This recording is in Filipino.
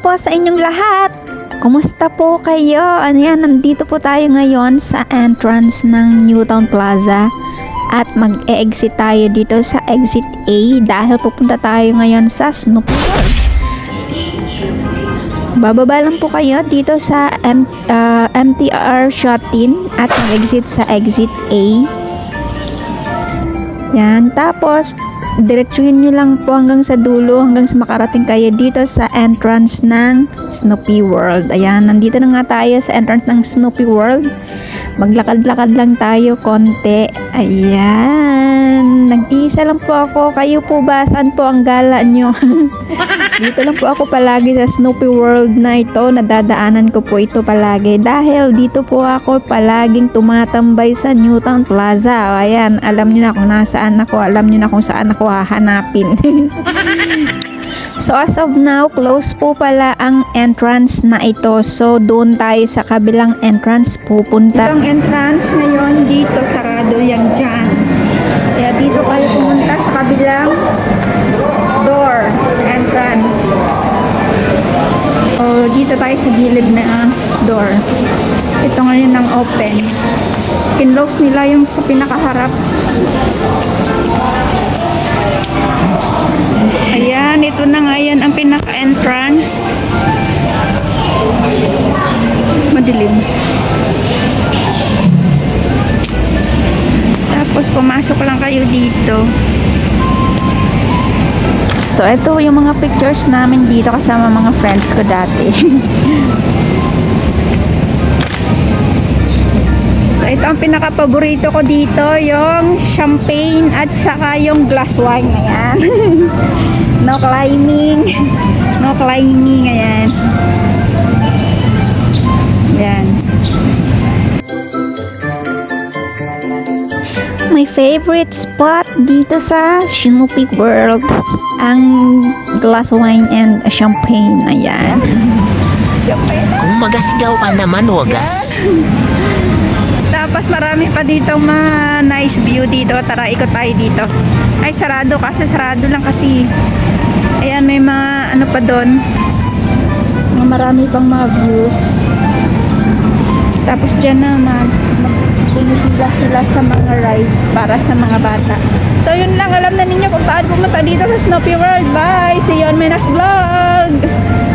po sa inyong lahat! Kumusta po kayo? Ano yan, nandito po tayo ngayon sa entrance ng Newtown Plaza at mag-exit tayo dito sa exit A dahil pupunta tayo ngayon sa Snoopy World. Bababa lang po kayo dito sa M- ah, MTR Shotin at mag-exit sa exit A. Yan, tapos diretsuhin nyo lang po hanggang sa dulo hanggang sa makarating kayo dito sa entrance ng Snoopy World. Ayan, nandito na nga tayo sa entrance ng Snoopy World. Maglakad-lakad lang tayo konti. Ayan, nag-iisa lang po ako. Kayo po ba? Saan po ang gala nyo? dito lang po ako palagi sa Snoopy World na ito. Nadadaanan ko po ito palagi dahil dito po ako palaging tumatambay sa Newtown Plaza. O, ayan, alam niyo na kung nasaan ako. Alam niyo na kung saan ako hahanapin. So as of now, close po pala ang entrance na ito. So doon tayo sa kabilang entrance pupunta. Ang entrance ngayon dito sarado yan dyan. Dito tayo sa gilid na ah, door. Ito ngayon ang open. Kinlose nila yung sa pinakaharap. Ayan, ito na nga ang pinaka-entrance. Madilim. Tapos pumasok lang kayo dito. So, ito yung mga pictures namin dito kasama mga friends ko dati. so, ito ang pinaka-paborito ko dito, yung champagne at saka yung glass wine. Ayan. no climbing. No climbing. Ayan. My favorite spot dito sa Snoopy World ang glass wine and champagne. Ayan. champagne. Kung magasigaw ka naman, wagas. Tapos marami pa dito mga nice view dito. Tara, ikot tayo dito. Ay, sarado. Kaso sarado lang kasi. Ayan, may mga ano pa doon. Marami pang mga views. Tapos dyan naman, pinipila sila sa mga rides para sa mga bata. So, yun lang. Alam na ninyo kung paano pumunta dito sa Snoopy World. Bye! See you on my next vlog!